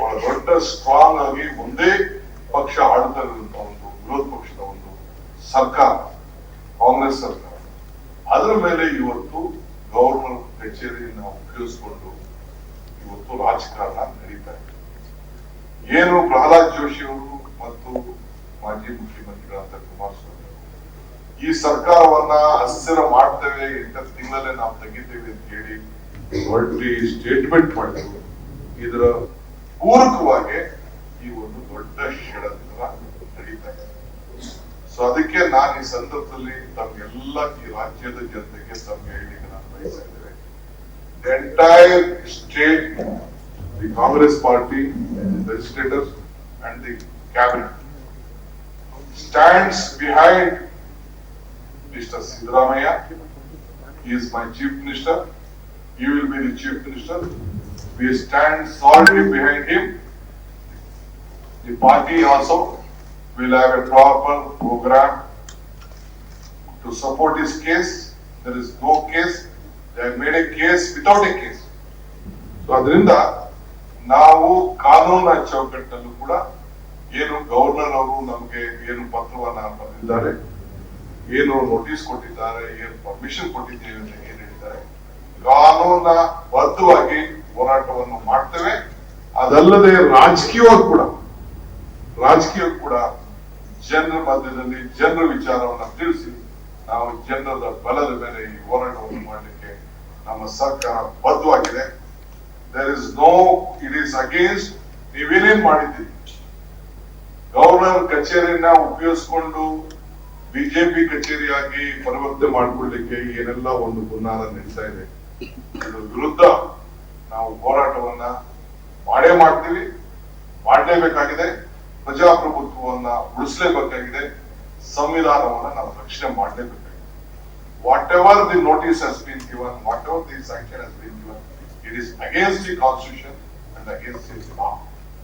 ಬಹಳ ದೊಡ್ಡ ಸ್ಟ್ರಾಂಗ್ ಆಗಿ ಒಂದೇ ಪಕ್ಷ ಆಡ್ತಾ ಇರುವಂತ ಒಂದು ವಿರೋಧ ಪಕ್ಷದ ಒಂದು ಸರ್ಕಾರ, ಕಾಂಗ್ರೆಸ್ ಸರ್ಕಾರ. ಅದರ ಮೇಲೆ ಇವತ್ತು ಗವರ್ನರ್ ಕಚೇರಿಯನ್ನ ಉಪಯೋಗಿಸಿಕೊಂಡು ಇವತ್ತು ರಾಜಕಾರಣ ನಡೀತಾ ಇದೆ. ಏನು ಪ್ರಹ್ಲಾದ್ ಜೋಶಿ ಅವರು ಮತ್ತು ಮಾಜಿ ಮುಖ್ಯಮಂತ್ರಿಗಳಂತ ಕುಮಾರಸ್ವಾಮಿ ಈ ಸರ್ಕಾರವನ್ನ ಅಸ್ಥಿರ ಮಾಡ್ತೇವೆ ಎಂಟು ತಿಂಗಳಲ್ಲೇ ನಾವು ತೆಗಿತೇವೆ ಅಂತ ಹೇಳಿ ಸ್ಟೇಟ್ಮೆಂಟ್ ಮಾಡಿದ್ರು. ಇದರ ಪೂರಕವಾಗಿ ಈ ಒಂದು ದೊಡ್ಡ ಷಡ್ಯಂತ್ರ ನಡೀತಾ ಇದೆ ಸೊ ಅದಕ್ಕೆ ನಾನು ಈ ಸಂದರ್ಭದಲ್ಲಿ ತಮ್ಗೆಲ್ಲ ಈ ರಾಜ್ಯದ ಜನತೆಗೆ ತಮ್ಗೆ ಹೇಳಿಕ್ಕೆ ನಾನು ಬಯಸ್ತಾ ಇದ್ದೇವೆ entire state the Congress party legislators and the cabinet stands behind Mr. Sidramaya. He is my chief minister. He will be the chief minister. We stand solidly behind him. The party also will have a proper program to support his case. There is no case. They have made a case without a case. So, Adrinda, ನಾವು ಕಾನೂನ ಚೌಕಟ್ಟಲ್ಲೂ ಕೂಡ ಏನು governor ಅವರು ನಮಗೆ ಏನು ಪತ್ರವನ್ನ ಬರೆದಿದ್ದಾರೆ ಏನು notice ಕೊಟ್ಟಿದ್ದಾರೆ ಏನು ಪರ್ಮಿಷನ್ ಕೊಟ್ಟಿದ್ದೇವೆ ಅಂತ ಏನ್ ಹೇಳಿದ್ದಾರೆ ಕಾನೂನ ಹೋರಾಟವನ್ನು ಮಾಡ್ತೇವೆ. ಅದಲ್ಲದೆ ರಾಜಕೀಯವಾಗಿ ಕೂಡ ರಾಜಕೀಯ ಕೂಡ ಜನರ ಮಧ್ಯದಲ್ಲಿ ಜನರ ವಿಚಾರವನ್ನು ತಿಳಿಸಿ ನಾವು ಜನರದ ಬಲದ ಮೇಲೆ ಈ ಹೋರಾಟವನ್ನು ಮಾಡಲಿಕ್ಕೆ ನಮ್ಮ ಸರ್ಕಾರ ಬದ್ಧವಾಗಿದೆ. There is no it is against ನೀವೇನೇನ್ ಮಾಡಿದ್ದೀರಿ? ಗವರ್ನರ್ ಕಚೇರಿಯನ್ನ ಉಪಯೋಗಿಸಿಕೊಂಡು ಬಿಜೆಪಿ ಕಚೇರಿಯಾಗಿ ಪರಿವರ್ತನೆ ಮಾಡಿಕೊಳ್ಳಿಕ್ಕೆ ಏನೆಲ್ಲ ಒಂದು ಗುನ್ನಾರ ನಿಲ್ತಾ ಇದೆ ವಿರುದ್ಧ ನಾವು ಹೋರಾಟವನ್ನ ಮಾಡೇ ಮಾಡ್ತೀವಿ, ಮಾಡಲೇಬೇಕಾಗಿದೆ, ಪ್ರಜಾಪ್ರಭುತ್ವವನ್ನ ಉಳಿಸಲೇಬೇಕಾಗಿದೆ, ಸಂವಿಧಾನವನ್ನ ನಾವು ರಕ್ಷಣೆ ಮಾಡಲೇಬೇಕಾಗಿದೆ. Whatever the notice has been given whatever the sanction has been given it is against the constitution and against the law